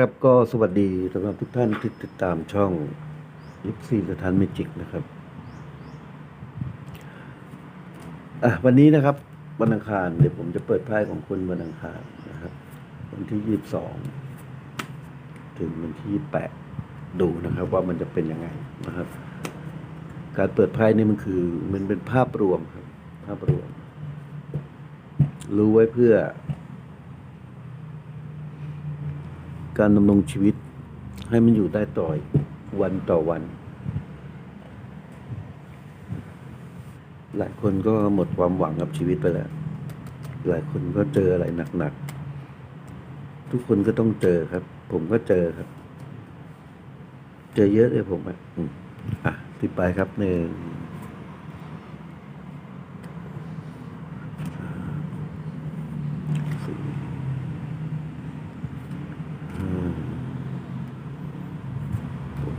ครับก็สวัสดีสำหรับทุกท่านที่ติดตามช่องลิปซีสถานเมจิกนะครับอะวันนี้นะครับวันอังคารเดี๋ยวผมจะเปิดไพ่ของคุณวันอังคารนะครับ วันที่ยี่สิบสองถึงวันที่ยี่แปดดูนะครับ ว่ามันจะเป็นยังไงนะครับ การเปิดไพ่นี่มันคือ มันเป็นภาพรวมครับ ภาพรวม รู้ไว้เพื่อ การดำรงชีวิตให้มันอยู่ได้ต่อวันต่อวัน หลายคนก็หมดความหวังกับชีวิตไปแล้ว หลายคนก็เจออะไรหนักๆ ทุกคนก็ต้องเจอครับ ผมก็เจอครับ เจอเยอะเลยผมอะอืมอะติดไปครับหนึ่งสี่ห้าหก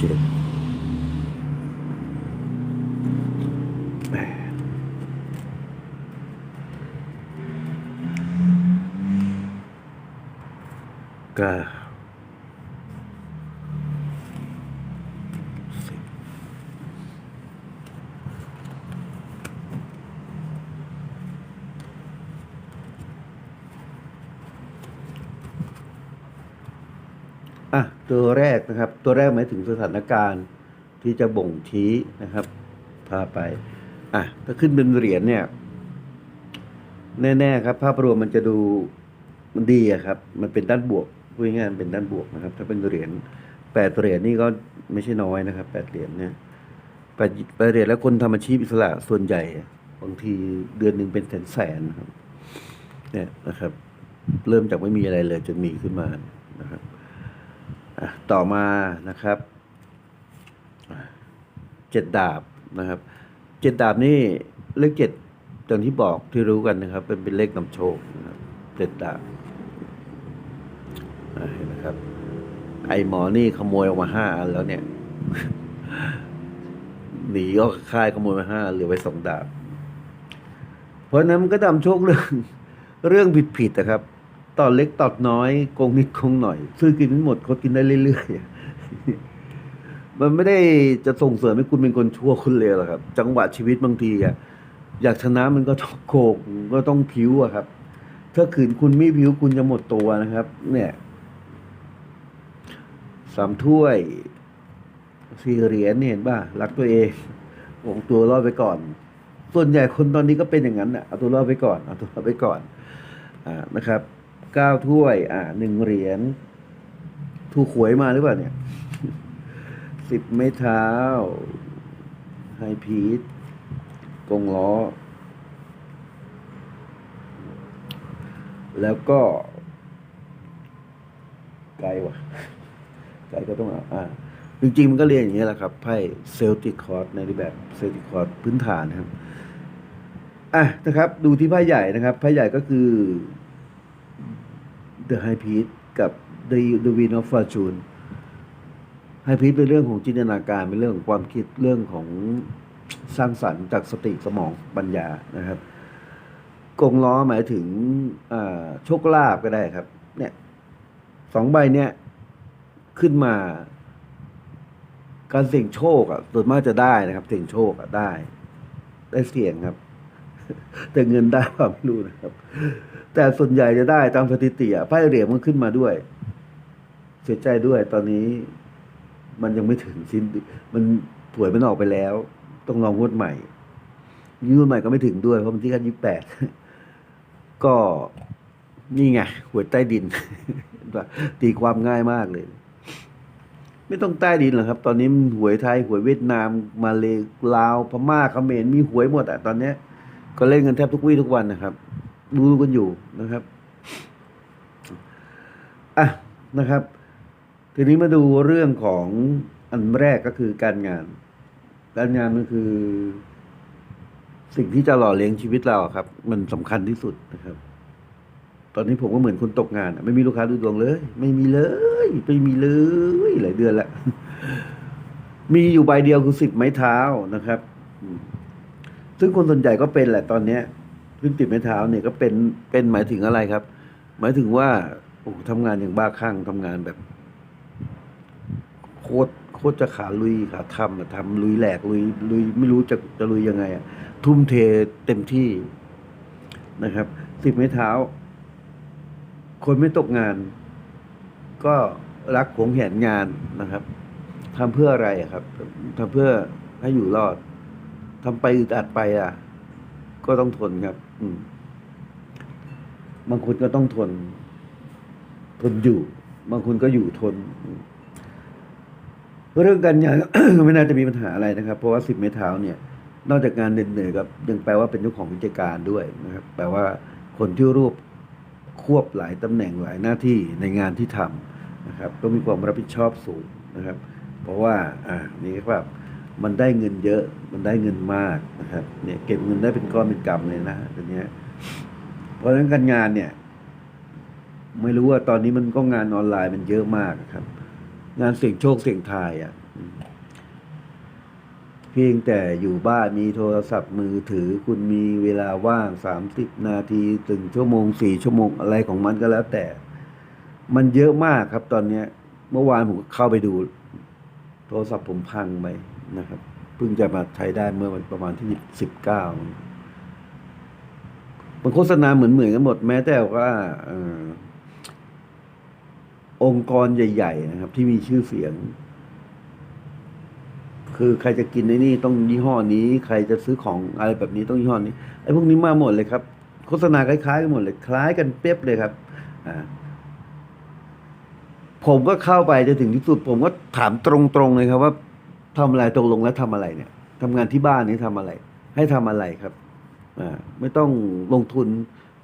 เจ็ดแปดเก้าสิบอะ ตัวแรกนะครับ ตัวแรกหมายถึงสถานการณ์ที่จะบ่งชี้นะครับ พาไป อะ ถ้าขึ้นเป็นเหรียญเนี่ย แน่ๆครับ ภาพรวมมันจะดูมันดีอะครับ มันเป็นด้านบวกพูดง่ายๆเป็นด้านบวกนะครับ ถ้าเป็นเหรียญแปดเหรียญนี่ก็ไม่ใช่น้อยนะครับแปดเหรียญเนี่ยแปดแปดเหรียญแล้วคนทำอาชีพอิสระส่วนใหญ่บางทีเดือนหนึ่งเป็นแสนแสนครับ เนี่ยนะครับ เริ่มจากไม่มีอะไรเลยจนมีขึ้นมานะครับ ต่อมานะครับเจ็ดดาบนะครับเจ็ดดาบนี่เลขเจ็ดอย่างที่บอกที่รู้กันนะครับ เป็นเป็นเลขนำโชคนะครับเจ็ดดาบอะเห็นไหมครับ ไอหมอนี่ขโมยออกมาห้าอันแล้วเนี่ยหนีออกค่ายขโมยมาห้าเหลือไว้สองดาบ เพราะนั้นมันก็นำโชคเรื่อง เรื่องผิดผิดๆนะครับ ตอนเล็กตอดน้อยโกงนิดโกงหน่อย ซื้อกินไม่หมดเขากินได้เรื่อยๆมันไม่ได้จะส่งเสริมให้คุณเป็นคนชั่วคุณเลวหรอกครับ จังหวะชีวิตบางทีอะอยากชนะมันก็ต้องโกงก็ต้องผิวอะครับ ถ้าขืนคุณไม่ผิวคุณจะหมดตัวนะครับ เนี่ยสามถ้วยสี่เหรียญเนี่ยเห็นป่ะรักตัวเองหวงตัวรอดไปก่อน ส่วนใหญ่คนตอนนี้ก็เป็นอย่างนั้นน่ะเอาตัวรอดไปก่อนเอาตัวรอดไปก่อน อ่านะครับ เก้าถ้วย อ่าหนึ่งเหรียญถูกหวยมาหรือเปล่าเนี่ยสิบไม้เท้า ไฮพีทกงล้อ แล้วก็ ไกลว่ะ ไกลก็ต้องเอาอ่าจริงๆ มันก็เรียนอย่างนี้แหละครับไพ่เซลติคอร์ดในรูปแบบเซลติคอร์ดพื้นฐานนะครับ อะนะครับ ดูที่ไพ่ใหญ่นะครับไพ่ใหญ่ก็คือ The High Priest กับ The The Wheel of Fortune High Priest เป็นเรื่องของจินตนาการเป็นเรื่องของความคิดเรื่องของสร้างสรรค์จากสติสมองปัญญานะครับ กงล้อหมายถึงอ่าโชคลาภก็ได้ครับ เนี่ยสองใบเนี่ยขึ้นมา การเสี่ยงโชคอะส่วนมากจะได้นะครับ เสี่ยงโชคอะได้ ได้เสี่ยงครับ แต่เงินได้เปล่าไม่รู้นะครับ แต่ส่วนใหญ่จะได้ตามสถิติอะไพ่เหรียญมันขึ้นมาด้วย เสียใจด้วยตอนนี้มันยังไม่ถึงสิ้นมันผวยมันออกไปแล้ว ต้องลองงวดใหม่งวดใหม่ก็ไม่ถึงด้วยเพราะมันที่กันยี่แปดก็นี่ไงหวยใต้ดินตีความง่ายมากเลย ไม่ต้องใต้ดินหรอกครับ ตอนนี้หวยไทยหวยเวียดนามมาเลลาวพม่าเขมรมีหวยหมดอะตอนเนี้ย ก็เล่นกันแทบทุกวี่ทุกวันนะครับ ดูกันอยู่นะครับอะนะครับ ทีนี้มาดูเรื่องของอันแรกก็คือการงาน การงานมันคือ สิ่งที่จะหล่อเลี้ยงชีวิตเราครับ มันสำคัญที่สุดนะครับ ตอนนี้ผมก็เหมือนคนตกงาน ไม่มีลูกค้าดูดวงเลย ไม่มีเลยไม่มีเลยหลายเดือนล้วมีอยู่ใบเดียวคือสิบไม้เท้านะครับอื ซึ่งคนส่วนใหญ่ก็เป็นแหละตอนเนี้ยขึ้นติดไม้เท้าเนี่ยก็เป็นเป็นหมายถึงอะไรครับ หมายถึงว่าโอ้โหทำงานอย่างบ้าคลั่งทำงานแบบ โคตรโคตรจะขาลุยขาทำอะทำลุยแหลกลุยลุยไม่รู้จะจะลุยยังไงอะทุ่มเทเต็มที่นะครับสิบไม้เท้า คนไม่ตกงาน ก็รักหวงแหนงานนะครับทำเพื่ออะไรอะครับทำเพื่อให้อยู่รอด ทำไปอึดอัดไปอะ ก็ต้องทนครับ อืม บางคนก็ต้องทน ทนอยู่ บางคนก็อยู่ทน เรื่องการงานไม่น่าจะมีปัญหาอะไรนะครับ เพราะว่าสิบเมตรเท้าเนี่ย นอกจากงานเหนื่อยๆครับ ยังแปลว่าเป็นเจ้าของกิจการด้วยนะครับ แปลว่าคนที่รวบควบหลายตำแหน่งหลายหน้าที่ในงานที่ทำนะครับ ต้องมีความรับผิดชอบสูงนะครับ เพราะว่า อ่า นี่ครับ มันได้เงินเยอะ มันได้เงินมากนะครับ เนี่ยเก็บเงินได้เป็นก้อนเป็นกำเลยนะตัวเนี้ย เพราะฉะนั้นการงานเนี่ย ไม่รู้ว่าตอนนี้มันก็งานออนไลน์มันเยอะมากครับ งานเสี่ยงโชคเสี่ยงทายอะ เพียงแต่อยู่บ้านมีโทรศัพท์มือถือคุณมีเวลาว่างสามสิบนาทีถึงชั่วโมงสี่ชั่วโมงอะไรของมันก็แล้วแต่ มันเยอะมากครับ ตอนเนี้ย เมื่อวานผมก็เข้าไปดู โทรศัพท์ผมพังไป นะครับ เพิ่งจะมาใช้ได้เมื่อวันประมาณที่สิบเก้ามันโฆษณาเหมือนเหมือนกันหมดแม้แต่ว่าอองค์กรใหญ่ ๆ นะครับ ที่มีชื่อเสียง คือใครจะกินในนี่ต้องยี่ห้อนี้ ใครจะซื้อของอะไรแบบนี้ต้องยี่ห้อนี้ไอ้พวกนี้มาหมดเลยครับ โฆษณาคล้ายๆกันหมดเลย คล้ายกันเป๊ยบเลยครับผมก็เข้าไปจนถึงที่สุด ผมก็ถามตรงๆเลยครับว่า ทำอะไรตกลงแล้วทำอะไรเนี่ยทำงานที่บ้านนี้ทำอะไร ให้ทำอะไรครับอ่าไม่ต้องลงทุน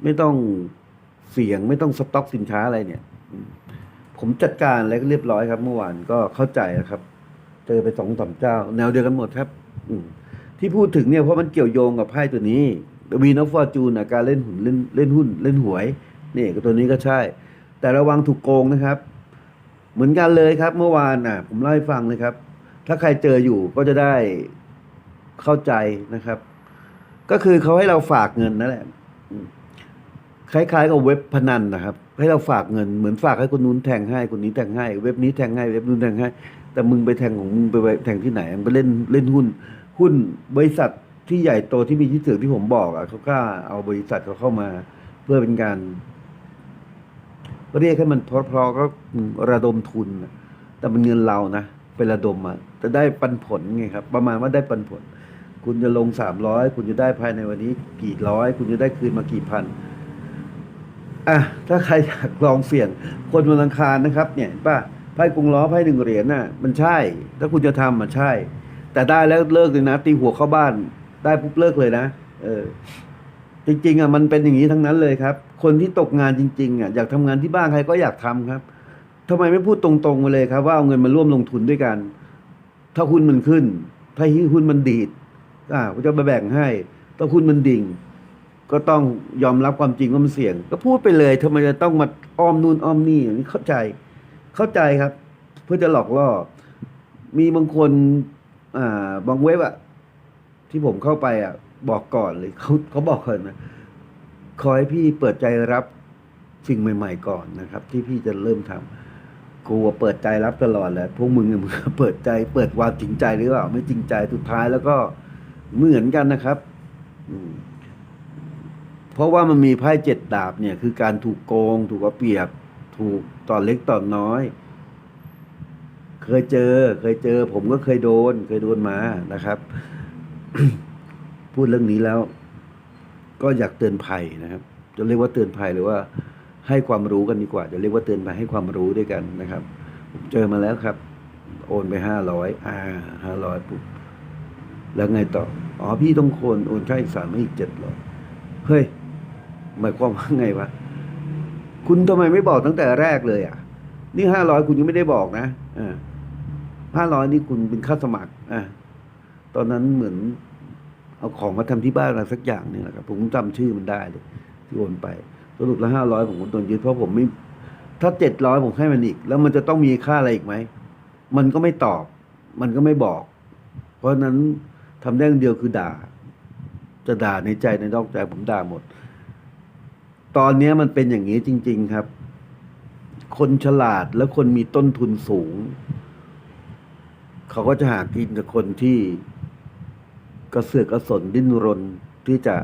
ไม่ต้องเสี่ยง ไม่ต้องสต็อกสินค้าอะไรเนี่ย ผมจัดการแล้วก็เรียบร้อยครับ เมื่อวานก็เข้าใจครับ เจอไปสองสามเจ้า แนวเดียวกันหมดครับ อืที่พูดถึงเนี่ยเพราะมันเกี่ยวโยงกับไพ่ตัวนี้วีนอฟฟอร์จูนการเล่นหุ้นเล่นเล่นหุ้น เล่นหวยนี่ก็ตัวนี้ก็ใช่ แต่ระวังถูกโกงนะครับ เหมือนกันเลยครับ เมื่อวานน่ะ ผมเล่าให้ฟังเลยครับ ถ้าใครเจออยู่ก็จะได้เข้าใจนะครับ ก็คือเขาให้เราฝากเงินนั่นแหละคล้ายๆกับเว็บพนันนะครับ ให้เราฝากเงินเหมือนฝากให้คนนู้นแทงให้คนนี้แทงให้ เว็บนี้แทงให้เว็บนู้นแทงให้ แต่มึงไปแทงของมึงไปแทงที่ไหนมึงไปเล่นเล่นหุ้น หุ้นบริษัทที่ใหญ่โตที่มีชื่อเสียงที่ผมบอกอะเขากล้าเอาบริษัทเขาเข้ามา เพื่อเป็นการเรียกให้มันเพราะๆก็ระดมทุนแต่มันเงินเรานะ ไประดมมาจะได้ปันผลไงครับ ประมาณว่าได้ปันผล คุณจะลงสามร้อยคุณจะได้ภายในวันนี้กี่ร้อย คุณจะได้คืนมากี่พันอะถ้าใครอยากลองเสี่ยง คนวันอังคารนะครับ เนี่ยป่ะไพ่กรุงล้อไพ่หนึ่งเหรียญน่ะ มันใช่ ถ้าคุณจะทำมันใช่ แต่ได้แล้วเลิกเลยนะ ตีหัวเข้าบ้าน ได้ปุ๊บเลิกเลยนะเออ จริง ๆอะมันเป็นอย่างนี้ทั้งนั้นเลยครับ คนที่ตกงานจริง ๆอะอยากทำงานที่บ้านใครก็อยากทำครับ ทำไมไม่พูดตรงๆมาเลยครับ ว่าเอาเงินมาร่วมลงทุนด้วยกัน ถ้าหุ้นมันขึ้น ถ้าหุ้นมันดีดอ่าก็จะมาแบ่งให้ถ้าหุ้นมันดิ่ง ก็ต้องยอมรับความจริงว่ามันเสี่ยง ก็พูดไปเลยทำไมจะต้องมาอ้อมนู่นอ้อมนี่อย่างนี้เข้าใจ เข้าใจครับ เพื่อจะหลอกล่อ มีบางคน อ่าบางเว็บอะที่ผมเข้าไปอะบอกก่อนเลยเขาเขาบอกก่อนนะขอให้พี่เปิดใจรับสิ่งใหม่ ๆ ก่อนนะครับ ที่พี่จะเริ่มทำ กูเปิดใจรับตลอดแหละพวกมึงมึงเปิดใจ เปิดความจริงใจหรือเปล่าไม่จริงใจสุดท้ายแล้วก็เหมือนกันนะครับเพราะว่ามันมีไพ่เจ็ดดาบเนี่ย คือการถูกโกง ถูกเอาเปรียบ ถูกต่อนเล็กต่อนน้อย เคยเจอ เคยเจอ ผมก็เคยโดน เคยโดนมานะครับ พูดเรื่องนี้แล้ว ก็อยากเตือนภัยนะครับ จะเรียกว่าเตือนภัยหรือว่า ให้ความรู้กันดีกว่าจะเรียกว่าเตือนภัยให้ความรู้ด้วยกันนะครับผมเจอมาแล้วครับ โอนไปห้าร้อยอ่าห้าร้อยปุ๊บแล้วไงต่ออ๋อพี่ต้องโอนโอนค่าอีกสามให้อีกเจ็ดร้อยเฮ้ยหมายความว่าไงวะคุณทำไมไม่บอกตั้งแต่แรกเลยอะ นี่ห้าร้อยคุณยังไม่ได้บอกนะอ่าห้าร้อยนี่คุณเป็นค่าสมัครอ่าตอนนั้นเหมือนเอาของมาทำที่บ้านอะไรสักอย่างเนี่ยนะครับผมจำชื่อมันได้เลยที่โอนไป สรุปล้วห้าร้อยผมก็โดนยึดเพราะผมไม่ ถ้าเจ็ดร้อยผมให้มันอีก แล้วมันจะต้องมีค่าอะไรอีกไหม มันก็ไม่ตอบ มันก็ไม่บอก เพราะฉะนั้นทำได้อย่างเดียวคือด่า จะด่าในใจในนอกใจผมด่าหมด ตอนนี้มันเป็นอย่างนี้จริง ๆครับ คนฉลาดและคนมีต้นทุนสูง เขาก็จะหากินกับคนที่กระเสือกกระสนดิ้นรนที่จะ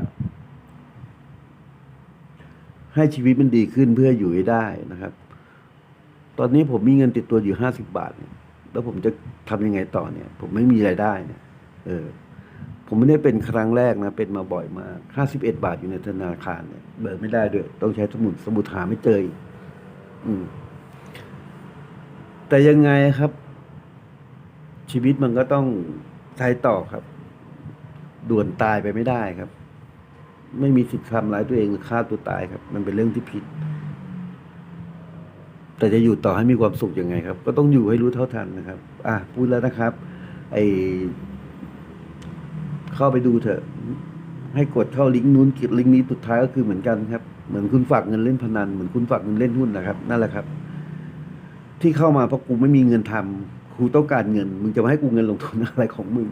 ให้ชีวิตมันดีขึ้นเพื่ออยู่ให้ได้นะครับ ตอนนี้ผมมีเงินติดตัวอยู่ห้าสิบบาทเนี่ยแล้วผมจะทำยังไงต่อเนี่ย ผมไม่มีรายได้เนี่ย เออ ผมไม่ได้เป็นครั้งแรกนะ เป็นมาบ่อยมากห้าสิบเอ็ดบาทอยู่ในธนาคารเนี่ยเบิกไม่ได้ด้วย ต้องใช้สมุดสมุดหาไม่เจออืม แต่ยังไงครับ ชีวิตมันก็ต้องใช้ต่อครับ ด่วนตายไปไม่ได้ครับ ไม่มีสิทธิ์ทำร้ายตัวเองหรือฆ่าตัวตายครับ มันเป็นเรื่องที่ผิด แต่จะอยู่ต่อให้มีความสุขยังไงครับ ก็ต้องอยู่ให้รู้เท่าทันนะครับ อะพูดแล้วนะครับ ไอเข้าไปดูเถอะ ให้กดเข้าลิงก์นู้นกดลิงก์นี้สุดท้ายก็คือเหมือนกันครับ เหมือนคุณฝากเงินเล่นพนันเหมือนคุณฝากเงินเล่นหุ้นนะครับ นั่นแหละครับ ที่เข้ามาเพราะกูไม่มีเงินทำกูต้องการเงิน มึงจะมาให้กูเงินลงทุนอะไรของมึง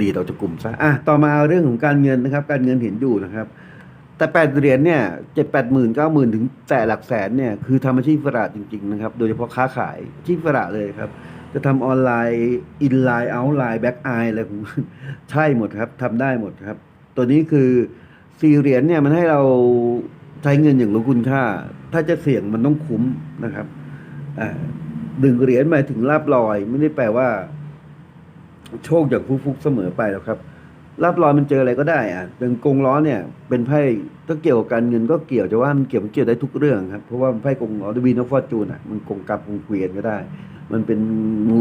ดีต่อจะกลุ่มซะอะต่อมาเรื่องของการเงินนะครับ การเงินเห็นอยู่นะครับ แต่แปดเหรียญเนี่ยเจ็ดแปดหมื่นเก้าหมื่นถึงแต่หลักแสนเนี่ยคือทำอาชีพอิสระจริง ๆ นะครับ โดยเฉพาะค้าขายชีพอิสระเลยครับ จะทำออนไลน์อินไลน์เอาไลน์แบ็กไออะไรของใช่หมดครับทำได้หมดครับ ตัวนี้คือสี่เหรียญเนี่ยมันให้เราใช้เงินอย่างรู้คุณค่า ถ้าจะเสี่ยงมันต้องคุ้มนะครับอ่าหนึ่งเหรียญหมายถึงลาบลอย ไม่ได้แปลว่า โชคอย่างฟุกๆเสมอไปหรอกครับลาบลอยมันเจออะไรก็ได้อะอย่างกงล้อเนี่ย เป็นไพ่ถ้าเกี่ยวกับการเงินก็เกี่ยวจะว่ามันเกี่ยวมันเกี่ยวได้ทุกเรื่องครับเพราะว่าไพ่กงล้อวีนอฟฟอร์จูนอะมันกงกลับกงเกวียนก็ได้ มันเป็น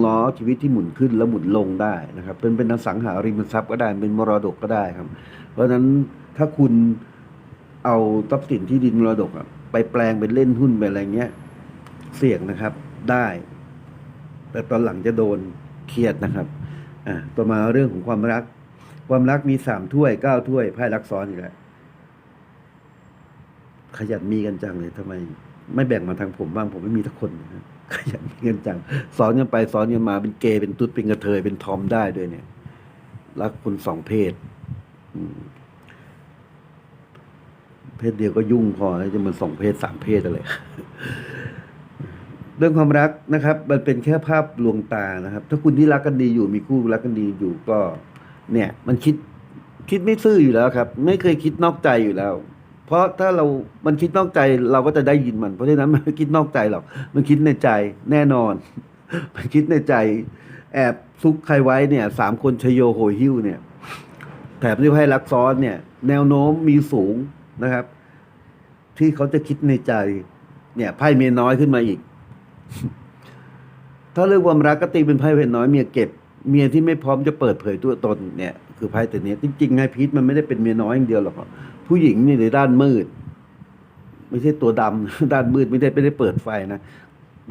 ล้อชีวิตที่หมุนขึ้นแล้วหมุนลงได้นะครับ เป็นเป็นอสังหาริมทรัพย์ก็ได้เป็นมรดกก็ได้ครับ เพราะฉะนั้นถ้าคุณเอาทรัพย์สินที่ดินมรดกอะไปแปลงเป็นเล่นหุ้นไปอะไรเงี้ยเสี่ยงนะครับได้ แต่ตอนหลังจะโดนเครียดนะครับ อ่าต่อมาเรื่องของความรัก ความรักมีสามถ้วยเก้าถ้วยไพ่รักซ้อนอีกแล้วขยันมีกันจังเลยทำไม ไม่แบ่งมาทางผมบ้างผมไม่มีทักคนนะขยันมีกันจังสอนกันไปสอนกันมาเป็นเกย์เป็นตุ๊ดเป็นกระเทยเป็นทอมได้ด้วยเนี่ย รักคนสองเพศเพศเดียวก็ยุ่งพอแล้วจะมันสองเพศสามเพศอะไร เรื่องความรักนะครับ มันเป็นแค่ภาพลวงตานะครับ ถ้าคุณที่รักกันดีอยู่มีคู่รักกันดีอยู่ก็ เนี่ย มันคิดคิดไม่ซื่ออยู่แล้วครับ ไม่เคยคิดนอกใจอยู่แล้ว เพราะถ้าเรา มันคิดนอกใจเราก็จะได้ยินมัน เพราะฉะนั้นมันไม่คิดนอกใจหรอกมันคิดในใจแน่นอน มันคิดในใจ แอบซุกใครไว้เนี่ยสามคนชโยโหยหิ้วเนี่ยแถมด้วยไพ่รักซ้อนเนี่ย แนวโน้มมีสูงนะครับ ที่เขาจะคิดในใจ เนี่ยไพ่เมียน้อยขึ้นมาอีก ถ้าเรื่องความรักก็ตีเป็นไพ่เมียน้อยเมียเก็บ เมียที่ไม่พร้อมจะเปิดเผยตัวตนเนี่ยคือไพ่ตัวนี้จริงๆไงพีทมันไม่ได้เป็นเมียน้อยอย่างเดียวหรอกผู้หญิงนี่ในด้านมืด ไม่ใช่ตัวดำด้านมืดไม่ได้ไม่ได้เปิดไฟนะ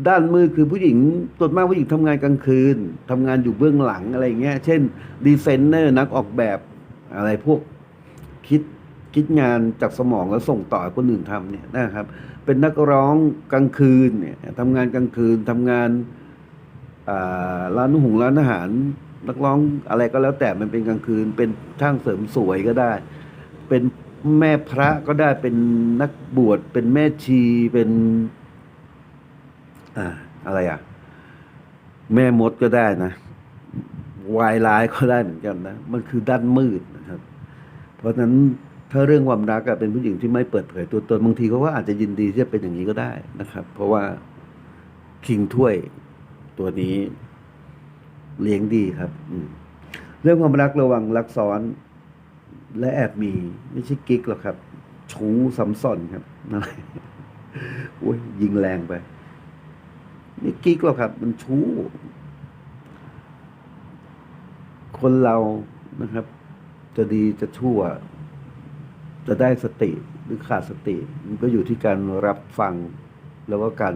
ด้านมืดคือผู้หญิงตัวนมากผู้หญิงทำงานกลางคืนทำงานอยู่เบื้องหลังอะไรเงี้ย เช่นดีไซเนอร์นักออกแบบอะไรพวกคิด คิดงานจากสมองแล้วส่งต่อคนอื่นทำเนี่ยนะครับ เป็นนักร้องกลางคืนเนี่ยทำงานกลางคืนทำงานร้านอาหงร้านอาหาร นักร้องอะไรก็แล้วแต่มันเป็นกลางคืน เป็นช่างเสริมสวยก็ได้ เป็นแม่พระก็ได้เป็นนักบวชเป็นแม่ชีเป็นอ่าอะไรอะ แม่มดก็ได้นะวายร้ายก็ได้เหมือนกันนะ มันคือด้านมืดนะครับ เพราะฉะนั้น ถ้าเรื่องความรักเป็นผู้หญิงที่ไม่เปิดเผยตัวตนบางทีเขาก็อาจจะยินดีที่จะเป็นอย่างนี้ก็ได้นะครับ เพราะว่าคิงถ้วยตัวนี้เลี้ยงดีครับอืเรื่องความรักระวังรักซ้อน และแอบมีไม่ใช่กิ๊กหรอกครับ ชู้ซ้ำซ้อนครับนั่นแหละโอ้ยยิงแรงไปนี่กิ๊กหรอกครับ มันชู้ คนเรานะครับ จะดีจะชั่ว จะได้สติหรือขาดสติมันก็อยู่ที่การรับฟัง แล้วก็การ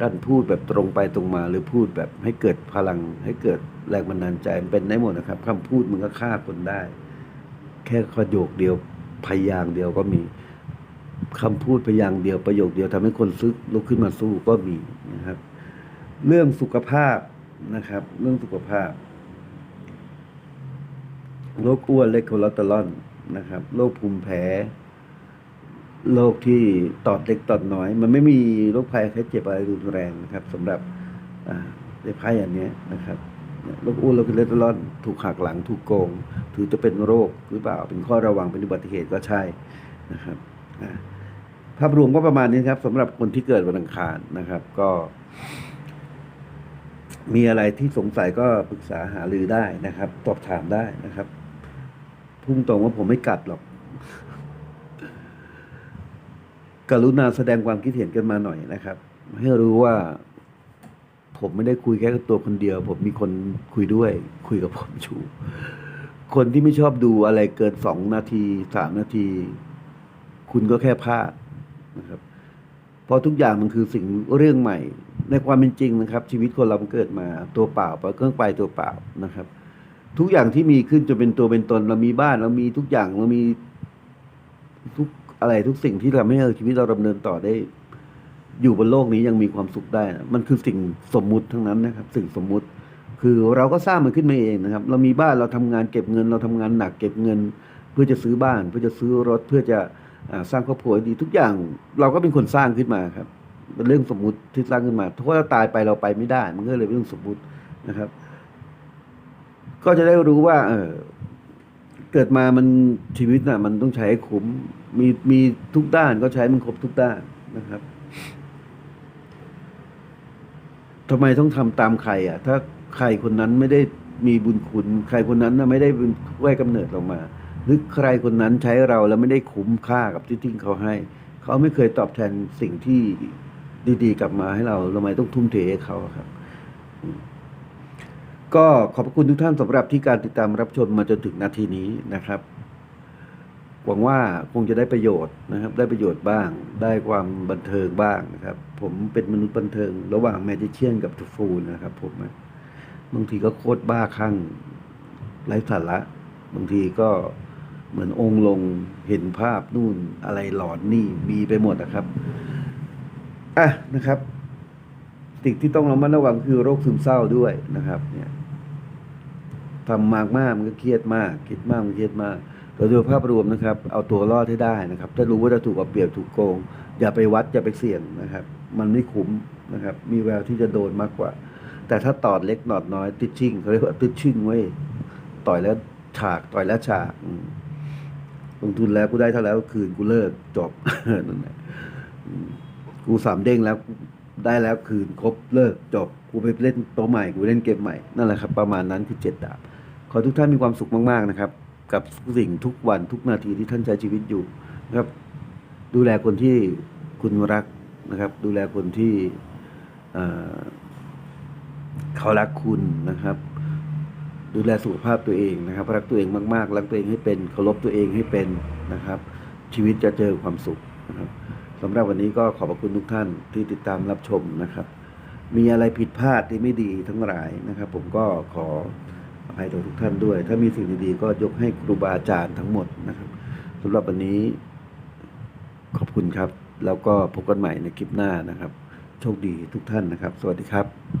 การพูดแบบตรงไปตรงมา หรือพูดแบบให้เกิดพลัง ให้เกิดแรงบันดาลใจมันเป็นได้หมดนะครับคำพูดมันก็ฆ่าคนได้ แค่ประโยคเดียวพยางเดียวก็มีคำพูดพยางเดียวประโยคเดียวทำให้คนซึกลุกขึ้นมาสู้ก็มีนะครับ เรื่องสุขภาพนะครับ เรื่องสุขภาพ โรคอ้วนเลคโคเลสเตอรอลนะครับโรคภูมิแพ้โรคที่ตอดเล็กตอดน้อย มันไม่มีโรคภัยไข้เจ็บอะไรรุนแรงนะครับสำหรับอ่าในไพ่อันเนี้ยนะครับโรคอ้วนโรคคอเลสเตอรอลถูกหักหลังถูกโกง ถือจะเป็นโรคหรือเปล่าเป็นข้อระวังเป็นอุบัติเหตุก็ใช่นะครับภาพรวมก็ประมาณนี้ครับสำหรับคนที่เกิดวันอังคารนะครับ ก็ มีอะไรที่สงสัยก็ปรึกษาหารือได้นะครับสอบถามได้นะครับ พุ่งตรงว่าผมไม่กัดหรอก กรุณาแสดงความคิดเห็นกันมาหน่อยนะครับ ให้รู้ว่า ผมไม่ได้คุยแค่กับตัวคนเดียว ผมมีคนคุยด้วย คุยกับผมอยู่คนที่ไม่ชอบดูอะไรเกินสองนาทีสามนาที คุณก็แค่พลาดนะครับเพราะทุกอย่างมันคือสิ่งเรื่องใหม่ ในความเป็นจริงนะครับ ชีวิตคนเรามันเกิดมาตัวเปล่าไปเครื่องไปตัวเปล่านะครับ ทุกอย่างที่มีขึ้นจะเป็นตัวเป็นตน เรามีบ้านเรามีทุกอย่างเรามีทุกอะไรทุกสิ่งที่ทำให้ชีวิตเราดำเนินต่อได้ อยู่บนโลกนี้ยังมีความสุขได้นะมันคือสิ่งสมมุติทั้งนั้นนะครับ สิ่งสมมุติ คือเราก็สร้างมันขึ้นมาเองนะครับ เรามีบ้านเราทำงานเก็บเงิน เราทำงานหนักเก็บเงิน เพื่อจะซื้อบ้าน เพื่อจะซื้อรถเพื่อจะสร้างครอบครัวให้ดีทุกอย่างเราก็เป็นคนสร้างขึ้นมาครับเป็นเรื่องสมมุติที่สร้างขึ้นมาเพราะว่าตายไปเราไปไม่ได้ มันก็เลยเป็นเรื่องสมมุตินะครับ ก็จะได้รู้ว่า เออเกิดมามันชีวิตน่ะ มันต้องใช้คุ้ม มีมีทุกด้านก็ใช้มันครบทุกด้านนะครับทำไมต้องทำตามใคร อะ ถ้าใครคนนั้นไม่ได้มีบุญคุณ ใครคนนั้นนะไม่ได้เป็นไว้กำเนิดเรามา หรือใครคนนั้นใช้เราแล้วไม่ได้คุ้มค่ากับที่ทิ้งเขาให้ เขาไม่เคยตอบแทนสิ่งที่ดีๆ กลับมาให้เราทำไมต้องทุ่มเทให้เขาครับ ก็ขอบคุณทุกท่านสำหรับที่การติดตามรับชมมาจนถึงนาทีนี้นะครับ หวังว่าคงจะได้ประโยชน์นะครับ ได้ประโยชน์บ้าง ได้ความบันเทิงบ้างนะครับ ผมเป็นมนุษย์บันเทิง ระหว่างแมจิเชียนกับทูฟูนะครับผมบางทีก็โคตรบ้าคลั่งไร้สาระบางทีก็เหมือนองค์ลงเห็นภาพนู่นอะไรหลอนนี่มีไปหมดนะครับอะนะครับสิ่งที่ต้องระมัดระวังคือโรคซึมเศร้าด้วยนะครับเนี่ย ทำมากมากมันก็เครียดมาก คิดมากมันเครียดมากแต่โดยภาพรวมนะครับ เอาตัวรอดให้ได้นะครับ ถ้ารู้ว่าจะถูกเอาเปรียบถูกโกง อย่าไปวัดอย่าไปเสี่ยงนะครับ มันไม่คุ้มนะครับ มีแววที่จะโดนมากกว่า แต่ถ้าตอดเล็กหนอดน้อยติดชิ่งเขาเรียกว่าติดชิ่งไว้ยต่อยแล้วฉากต่อยแล้วฉากลงทุนแล้วกูได้เท่าแล้วคืนกูเลิกจบนั่นแหละกูสามเด้งแล้วได้แล้วคืนครบเลิกจบกูไปเล่นโต๊ะใหม่กูเล่นเกมใหม่นั่นแหละครับ ประมาณนั้นคือเจ็ดดาบ ขอทุกท่านมีความสุขมากๆนะครับ กับสิ่งทุกวันทุกนาทีที่ท่านใช้ชีวิตอยู่นะครับ ดูแลคนที่คุณรักนะครับ ดูแลคนที่เอ่อเขารักคุณนะครับ ดูแลสุขภาพตัวเองนะครับ รักตัวเองมากๆ รักตัวเองให้เป็นเคารพตัวเองให้เป็นนะครับ ชีวิตจะเจอความสุขนะครับสำหรับวันนี้ก็ขอบพระคุณทุกท่านที่ติดตามรับชมนะครับ มีอะไรผิดพลาดที่ไม่ดีทั้งหลายนะครับ ผมก็ขอ อภัยต่อทุกท่านด้วย ถ้ามีสิ่งดีๆก็ยกให้ครูบาอาจารย์ทั้งหมดนะครับสำหรับวันนี้ขอบคุณครับ แล้วก็พบกันใหม่ในคลิปหน้านะครับ โชคดีทุกท่านนะครับ สวัสดีครับ